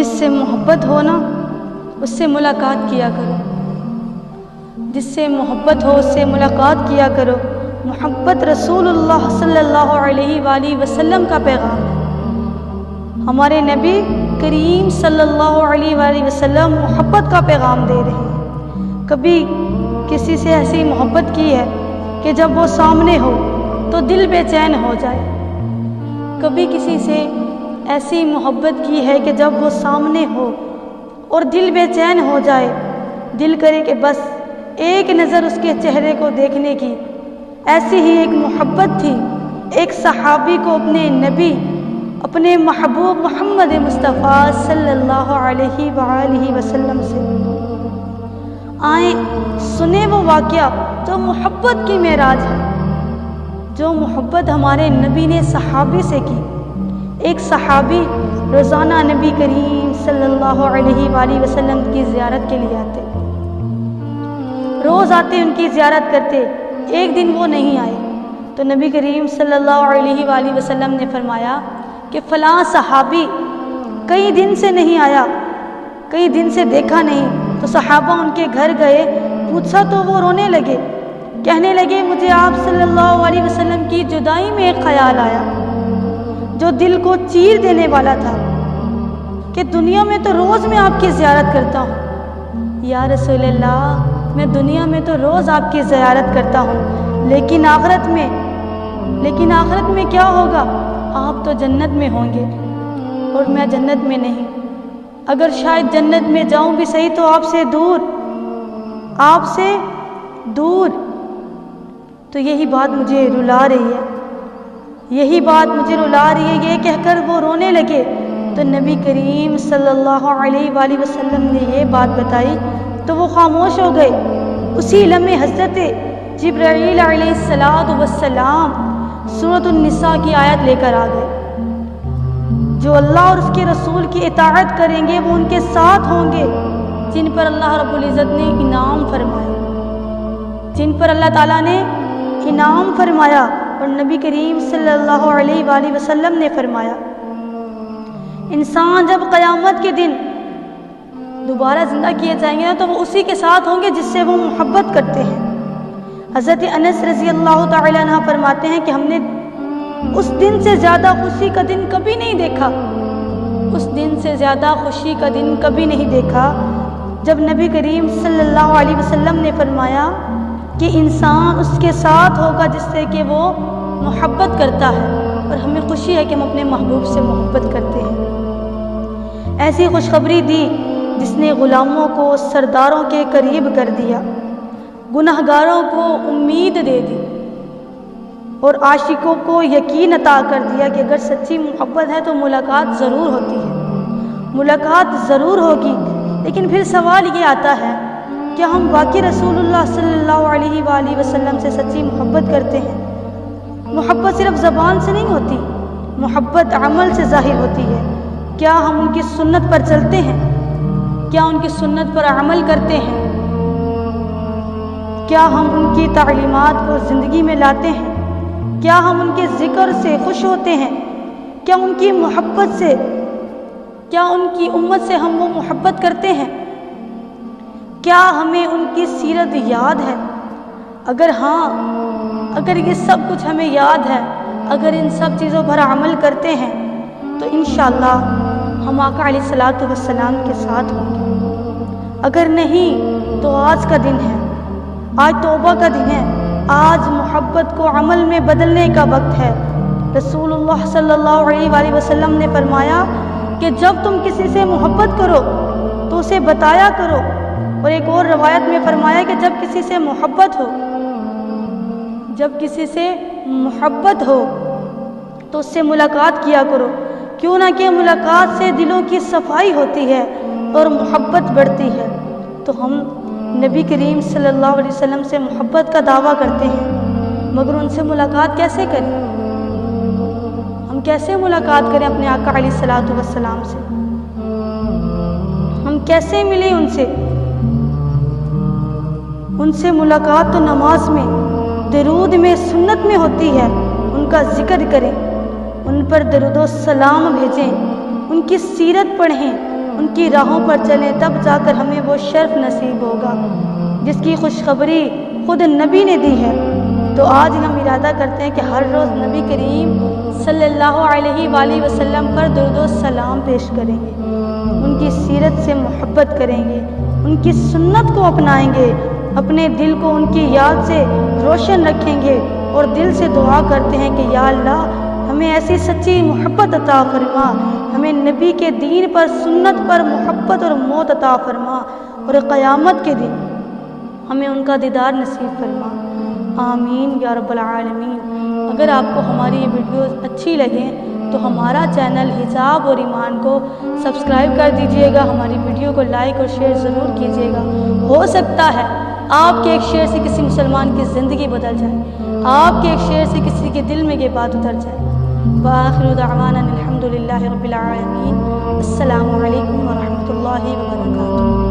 جس سے محبت ہو نا، اس سے ملاقات کیا کرو۔ جس سے محبت ہو، اس سے ملاقات کیا کرو۔ محبت رسول اللہ صلی اللہ علیہ وآلہ وسلم کا پیغام ہے۔ ہمارے نبی کریم صلی اللہ علیہ وآلہ وسلم محبت کا پیغام دے رہے ہیں۔ کبھی کسی سے ایسی محبت کی ہے کہ جب وہ سامنے ہو تو دل بے چین ہو جائے۔ کبھی کسی سے ایسی محبت کی ہے کہ جب وہ سامنے ہو اور دل بے چین ہو جائے، دل کرے کہ بس ایک نظر اس کے چہرے کو دیکھنے کی۔ ایسی ہی ایک محبت تھی۔ ایک صحابی کو اپنے نبی، اپنے محبوب محمد مصطفیٰ صلی اللہ علیہ وآلہ وسلم سے۔ آئیں، سنیں وہ واقعہ جو محبت کی معراج ہے، جو محبت ہمارے نبی نے صحابی سے کی۔ ایک صحابی روزانہ نبی کریم صلی اللہ علیہ وآلہ وسلم کی زیارت کے لیے آتے۔ روز آتے، ان کی زیارت کرتے، ایک دن وہ نہیں آئے۔ تو نبی کریم صلی اللہ علیہ وآلہ وسلم نے فرمایا کہ فلاں صحابی کئی دن سے نہیں آیا، کئی دن سے دیکھا نہیں۔ تو صحابہ ان کے گھر گئے، پوچھا تو وہ رونے لگے، کہنے لگے، مجھے آپ صلی اللہ علیہ وسلم کی جدائی میں ایک خیال آیا۔ جو دل کو چیر دینے والا تھا، کہ دنیا میں تو روز میں آپ کی زیارت کرتا ہوں۔ یا رسول اللہ، میں دنیا میں تو روز آپ کی زیارت کرتا ہوں۔ لیکن آخرت میں، لیکن آخرت میں کیا ہوگا؟ آپ تو جنت میں ہوں گے اور میں جنت میں نہیں۔ اگر شاید جنت میں جاؤں بھی صحیح تو آپ سے دور، آپ سے دور۔ تو یہی بات مجھے رلا رہی ہے۔ یہی بات مجھے رلا رہی ہے، یہ کہہ کر وہ رونے لگے۔ تو نبی کریم صلی اللہ علیہ وآلہ وسلم نے یہ بات بتائی، تو وہ خاموش ہو گئے۔ اسی لمحے حضرت جبرائیل علیہ السلام وسلام صورت النساء کی آیت لے کر آ گئے۔ جو اللہ اور اس کے رسول کی اطاعت کریں گے، وہ ان کے ساتھ ہوں گے، جن پر اللہ رب العزت نے انعام فرمایا۔ جن پر اللہ تعالیٰ نے انعام فرمایا۔ اور نبی کریم صلی اللہ علیہ وآلہ وسلم نے فرمایا، انسان جب قیامت کے دن دوبارہ زندہ کیے جائیں گے نا تو وہ اسی کے ساتھ ہوں گے جس سے وہ محبت کرتے ہیں۔ حضرت انس رضی اللہ تعالیٰ عنہ فرماتے ہیں کہ ہم نے اس دن سے زیادہ خوشی کا دن کبھی نہیں دیکھا۔ اس دن سے زیادہ خوشی کا دن کبھی نہیں دیکھا۔ جب نبی کریم صلی اللہ علیہ وسلم نے فرمایا کہ انسان اس کے ساتھ ہوگا جس سے کہ وہ محبت کرتا ہے اور ہمیں خوشی ہے کہ ہم اپنے محبوب سے محبت کرتے ہیں۔ ایسی خوشخبری دی جس نے غلاموں کو، سرداروں کے قریب کر دیا گناہ گاروں کو امید دے دی اور عاشقوں کو یقین عطا کر دیا کہ اگر سچی محبت ہے تو ملاقات ضرور ہوتی ہے۔ ملاقات ضرور ہوگی، لیکن پھر سوال یہ آتا ہے کہ ہم واقعی رسول اللہ صلی اللہ علیہ وآلہ وسلم سے سچی محبت کرتے ہیں؟ محبت صرف زبان سے نہیں ہوتی، محبت عمل سے ظاہر ہوتی ہے۔ کیا ہم ان کی سنت پر چلتے ہیں؟ کیا ان کی سنت پر عمل کرتے ہیں؟ کیا ہم ان کی تعلیمات کو زندگی میں لاتے ہیں؟ کیا ہم ان کے ذکر سے خوش ہوتے ہیں؟ کیا ان کی محبت سے، کیا ان کی امت سے ہم وہ محبت کرتے ہیں؟ کیا ہمیں ان کی سیرت یاد ہے؟ اگر ہاں اگر یہ سب کچھ ہمیں یاد ہے، اگر ان سب چیزوں پر عمل کرتے ہیں، تو انشاءاللہ ہم آقا علیہ الصلاۃ والسلام کے ساتھ ہوں گے۔ اگر نہیں، تو آج کا دن ہے۔ آج توبہ کا دن ہے۔ آج محبت کو عمل میں بدلنے کا وقت ہے۔ رسول اللہ صلی اللہ علیہ وآلہ وسلم نے فرمایا کہ جب تم کسی سے محبت کرو، تو اسے بتایا کرو۔ اور ایک اور روایت میں فرمایا کہ جب کسی سے محبت ہو، جب کسی سے محبت ہو تو اس سے ملاقات کیا کرو۔ کیوں نہ کہ ملاقات سے دلوں کی صفائی ہوتی ہے اور محبت بڑھتی ہے۔ تو ہم نبی کریم صلی اللہ علیہ وسلم سے محبت کا دعویٰ کرتے ہیں۔ مگر ان سے ملاقات کیسے کریں؟ ہم کیسے ملاقات کریں اپنے آقا علیہ الصلاۃ والسلام سے؟ ہم کیسے ملیں ان سے؟ ان سے ملاقات تو نماز میں، درود میں، سنت میں ہوتی ہے۔ ان کا ذکر کریں۔ ان پر درود و سلام بھیجیں۔ ان کی سیرت پڑھیں۔ ان کی راہوں پر چلیں۔ تب جا کر ہمیں وہ شرف نصیب ہوگا۔ جس کی خوشخبری خود نبی نے دی ہے۔ تو آج ہم ارادہ کرتے ہیں کہ ہر روز نبی کریم صلی اللہ علیہ وآلہ وسلم پر درود و سلام پیش کریں گے۔ ان کی سیرت سے محبت کریں گے۔ ان کی سنت کو اپنائیں گے۔ اپنے دل کو ان کی یاد سے روشن رکھیں گے اور دل سے دعا کرتے ہیں کہ یا اللہ، ہمیں ایسی سچی محبت عطا فرما۔ ہمیں نبی کے دین پر، سنت پر محبت اور موت عطا فرما۔ اور قیامت کے دن ہمیں ان کا دیدار نصیب فرما۔ آمین یا رب العالمین۔ اگر آپ کو ہماری یہ ویڈیوز اچھی لگیں تو ہمارا چینل حجاب اور ایمان کو سبسکرائب کر دیجیے گا۔ ہماری ویڈیو کو لائک اور شیئر ضرور کیجیے گا۔ ہو سکتا ہے آپ کے ایک شعر سے کسی مسلمان کی زندگی بدل جائے، آپ کے ایک شعر سے کسی کے دل میں یہ بات اتر جائے۔ بآخر دعوانا الحمد للہ رب العالمین۔ السلام علیکم ورحمۃ اللہ وبرکاتہ۔